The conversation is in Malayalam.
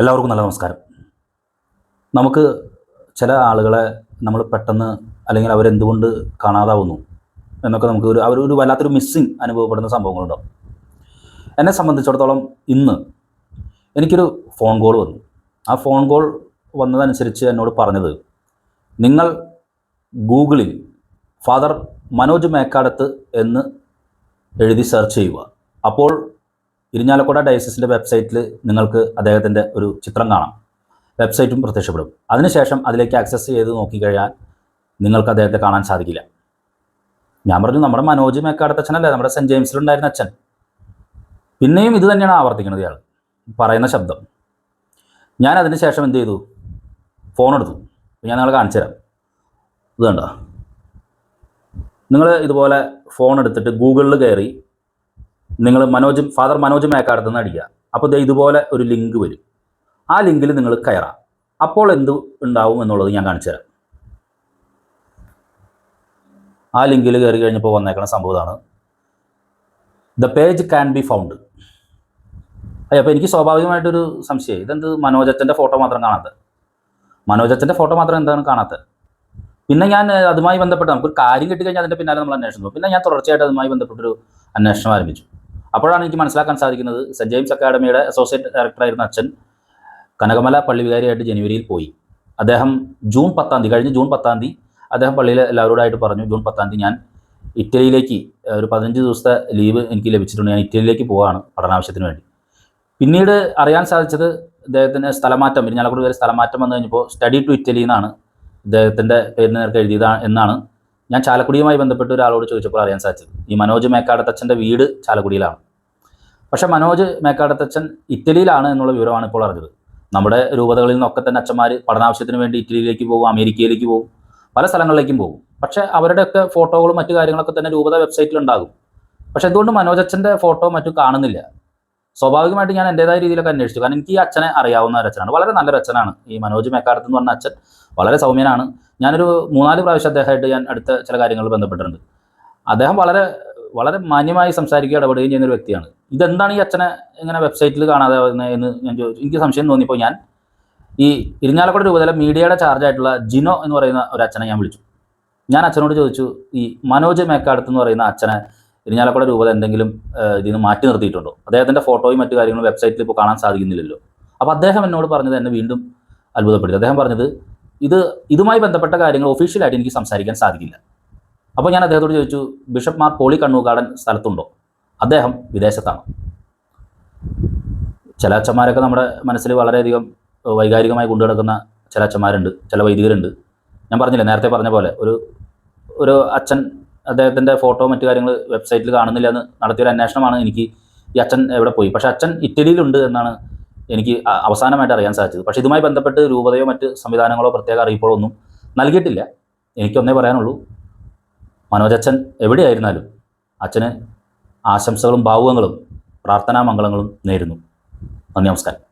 എല്ലാവർക്കും നല്ല നമസ്കാരം. നമുക്ക് ചില ആളുകളെ നമ്മൾ പെട്ടെന്ന് അല്ലെങ്കിൽ അവരെന്തുകൊണ്ട് കാണാതാവുന്നു എന്നൊക്കെ നമുക്ക് ഒരു അവർ ഒരു വല്ലാത്തൊരു മിസ്സിങ് അനുഭവപ്പെടുന്ന സംഭവങ്ങളുണ്ടാവും. എന്നെ സംബന്ധിച്ചിടത്തോളം ഇന്ന് എനിക്കൊരു ഫോൺ കോൾ വന്നു. ആ ഫോൺ കോൾ വന്നതനുസരിച്ച് എന്നോട് പറഞ്ഞത് നിങ്ങൾ ഗൂഗിളിൽ ഫാദർ മനോജ് മേക്കാടത്ത് എന്ന് എഴുതി സെർച്ച് ചെയ്യുക. അപ്പോൾ ഇരിഞ്ഞാലക്കുട ഡയസിസിന്റെ വെബ്സൈറ്റിൽ നിങ്ങൾക്ക് അദ്ദേഹത്തിന്റെ ഒരു ചിത്രം കാണാം. വെബ്സൈറ്റും പ്രത്യക്ഷപ്പെടും. അതിനുശേഷം അതിലേക്ക് ആക്സസ് ചെയ്ത് നോക്കിക്കഴിഞ്ഞാൽ നിങ്ങൾക്ക് അദ്ദേഹത്തെ കാണാൻ സാധിക്കില്ല. ഞാൻ പറഞ്ഞു നമ്മുടെ മനോജ് മേക്കാടത്തച്ഛനല്ലേ നമ്മുടെ സെന്റ് ജെയിംസിലുണ്ടായിരുന്ന അച്ഛൻ. പിന്നെയും ഇത് തന്നെയാണ് ആവർത്തിക്കുന്നത് ഇയാൾ. പറയുന്ന ശബ്ദം. ഞാൻ അതിന് ശേഷം എന്ത് ചെയ്തു? ഫോൺ എടുത്തു. ഞാൻ നിങ്ങളെ കാണിച്ചു തരാം. ഇത് കണ്ടോ? നിങ്ങൾ ഇതുപോലെ ഫോൺ എടുത്തിട്ട് ഗൂഗിളിൽ കയറി നിങ്ങൾ മനോജ് ഫാദർ മനോജ് മേക്കാടത്ത് നിന്ന് അടിക്കുക. അപ്പോൾ ഇതുപോലെ ഒരു ലിങ്ക് വരും. ആ ലിങ്കിൽ നിങ്ങൾ കയറാം. അപ്പോൾ എന്ത് ഉണ്ടാവും എന്നുള്ളത് ഞാൻ കാണിച്ചു തരാം. ആ ലിങ്കിൽ കയറി കഴിഞ്ഞപ്പോൾ വന്നേക്കണ സംഭവമാണ് the page can be found അപ്പോൾ എനിക്ക് സ്വാഭാവികമായിട്ടൊരു സംശയം ഇതെന്ത് മനോജത്തിന്റെ ഫോട്ടോ മാത്രം കാണാത്തത് മനോജത്തിന്റെ ഫോട്ടോ മാത്രം എന്താണ് കാണാത്തത് പിന്നെ ഞാൻ അതുമായി ബന്ധപ്പെട്ട് നമുക്കൊരു കാര്യം കിട്ടിക്കഴിഞ്ഞാൽ അതിന്റെ പിന്നാലെ നമ്മൾ അന്വേഷണം പിന്നെ ഞാൻ തുടർച്ചയായിട്ട് അതുമായി ബന്ധപ്പെട്ടൊരു അന്വേഷണം ആരംഭിച്ചു. അപ്പോഴാണ് എനിക്ക് മനസ്സിലാക്കാൻ സാധിക്കുന്നത്. സെന്റ് ജെയിംസ് അക്കാഡമിയുടെ അസോസിയേറ്റ് ഡയറക്ടറായിരുന്ന അച്ഛൻ കനകമല പള്ളി വികാരിയായിട്ട് ജനുവരിയിൽ പോയി. അദ്ദേഹം ജൂൺ പത്താം തീയതി കഴിഞ്ഞ ജൂൺ പത്താം തീയതി അദ്ദേഹം പള്ളിയിൽ എല്ലാവരോടായിട്ട് പറഞ്ഞു ജൂൺ പത്താം തീയതി ഞാൻ ഇറ്റലിയിലേക്ക് ഒരു പതിനഞ്ച് ദിവസത്തെ ലീവ് എനിക്ക് ലഭിച്ചിട്ടുണ്ട്. ഞാൻ ഇറ്റലിയിലേക്ക് പോവുകയാണ് പഠനാവശ്യത്തിന് വേണ്ടി. പിന്നീട് അറിയാൻ സാധിച്ചത് ഇദ്ദേഹത്തിന് സ്ഥലമാറ്റം ഇരിഞ്ഞാലക്കുടി വരെ സ്ഥലമാറ്റം വന്നു കഴിഞ്ഞപ്പോൾ സ്റ്റഡി ടു ഇറ്റലി എന്നാണ് ഇദ്ദേഹത്തിന്റെ പേരിന് നേർക്ക് എഴുതിയതാണ് എന്നാണ് ഞാൻ ചാലക്കുടിയുമായി ബന്ധപ്പെട്ട് ഒരാളോട് ചോദിച്ചപ്പോൾ അറിയാൻ സാധിച്ചത്. ഈ മനോജ് മേക്കാടത്തച്ഛന്റെ വീട് ചാലക്കുടിയിലാണ്. പക്ഷെ മനോജ് മേക്കാടത്തച്ഛൻ ഇറ്റലിയിലാണ് എന്നുള്ള വിവരമാണ് ഇപ്പോൾ അറിഞ്ഞത്. നമ്മുടെ രൂപതകളിൽ നിന്നൊക്കെ തന്നെ അച്ഛന്മാർ പഠനാവശ്യത്തിന് വേണ്ടി ഇറ്റലിയിലേക്ക് പോകും അമേരിക്കയിലേക്ക് പോകും പല സ്ഥലങ്ങളിലേക്കും പോകും. പക്ഷേ അവരുടെയൊക്കെ ഫോട്ടോകളും മറ്റു കാര്യങ്ങളൊക്കെ തന്നെ രൂപത വെബ്സൈറ്റിൽ ഉണ്ടാകും പക്ഷെ എന്തുകൊണ്ട് മനോജ് അച്ഛന്റെ ഫോട്ടോ മറ്റു കാണുന്നില്ല? സ്വാഭാവികമായിട്ട് ഞാൻ എന്റെതായ രീതിയിലൊക്കെ അന്വേഷിച്ചു. കാരണം എനിക്ക് ഈ അച്ഛനെ അറിയാവുന്ന ഒരു അച്ഛനാണ്. വളരെ നല്ലൊരു അച്ഛനാണ്. ഈ മനോജ് മേക്കാടത്ത് എന്ന് പറഞ്ഞ അച്ഛൻ വളരെ സൗമ്യനാണ്. ഞാനൊരു മൂന്നാൽ പ്രാവശ്യം അദ്ദേഹമായിട്ട് ഞാൻ അടുത്ത ചില കാര്യങ്ങൾ ബന്ധപ്പെട്ടിട്ടുണ്ട്. അദ്ദേഹം വളരെ വളരെ മാന്യമായി സംസാരിക്കുക ഇടപെടുകയും ചെയ്യുന്ന ഒരു വ്യക്തിയാണ്. ഇതെന്താണ് ഈ അച്ഛനെ ഇങ്ങനെ വെബ്സൈറ്റിൽ കാണാതെ എന്ന് ഞാൻ ചോദിച്ചു എനിക്ക് സംശയം തോന്നിയപ്പോൾ ഞാൻ ഈ ഇരിഞ്ഞാലക്കുട രൂപതല മീഡിയയുടെ ചാർജായിട്ടുള്ള ജിനോ എന്ന് പറയുന്ന ഒരു അച്ഛനെ ഞാൻ വിളിച്ചു. ഞാൻ അച്ഛനോട് ചോദിച്ചു ഈ മനോജ് മേക്കാടത്ത് എന്ന് പറയുന്ന അച്ഛനെ ഇരിഞ്ഞാലക്കുട രൂപത എന്തെങ്കിലും ഇതിൽ നിന്ന് മാറ്റി നിർത്തിയിട്ടുണ്ടോ? അദ്ദേഹത്തിന്റെ ഫോട്ടോയും മറ്റു കാര്യങ്ങളും വെബ്സൈറ്റിൽ ഇപ്പോൾ കാണാൻ സാധിക്കുന്നില്ലല്ലോ. അപ്പോൾ അദ്ദേഹം എന്നോട് പറഞ്ഞത് എന്നെ വീണ്ടും അത്ഭുതപ്പെടുത്തി. അദ്ദേഹം പറഞ്ഞത് ഇത് ഇതുമായി ബന്ധപ്പെട്ട കാര്യങ്ങൾ ഒഫീഷ്യലായിട്ട് എനിക്ക് സംസാരിക്കാൻ സാധിക്കില്ല. അപ്പോൾ ഞാൻ അദ്ദേഹത്തോട് ചോദിച്ചു ബിഷപ്പ് മാർ പോളി കണ്ണൂക്കാടൻ സ്ഥലത്തുണ്ടോ? അദ്ദേഹം വിദേശത്താണ്. ചില അച്ഛന്മാരൊക്കെ നമ്മുടെ മനസ്സിൽ വളരെയധികം വൈകാരികമായി കൊണ്ടു നടക്കുന്ന ചില അച്ഛന്മാരുണ്ട് ചില വൈദികരുണ്ട്. ഞാൻ പറഞ്ഞില്ല നേരത്തെ പറഞ്ഞ പോലെ ഒരു ഒരു അച്ഛൻ അദ്ദേഹത്തിന്റെ ഫോട്ടോ മറ്റു കാര്യങ്ങൾ വെബ്സൈറ്റിൽ കാണുന്നില്ല എന്ന് നടത്തിയൊരു അന്വേഷണമാണ് എനിക്ക് ഈ അച്ഛൻ എവിടെ പോയി. പക്ഷേ അച്ഛൻ ഇറ്റലിയിലുണ്ട് എന്നാണ് എനിക്ക് അവസാനമായിട്ട് അറിയാൻ സാധിച്ചത്. പക്ഷേ ഇതുമായി ബന്ധപ്പെട്ട് രൂപതയോ മറ്റ് സംവിധാനങ്ങളോ പ്രത്യേക അറിയിപ്പുകളോ ഒന്നും നൽകിയിട്ടില്ല. എനിക്കൊന്നേ പറയാനുള്ളൂ. മനോജ് അച്ഛൻ എവിടെയായിരുന്നാലും അച്ഛന് ആശംസകളും ഭാവുകങ്ങളും പ്രാർത്ഥനാ മംഗളങ്ങളും നേരുന്നു. നന്ദി നമസ്കാരം.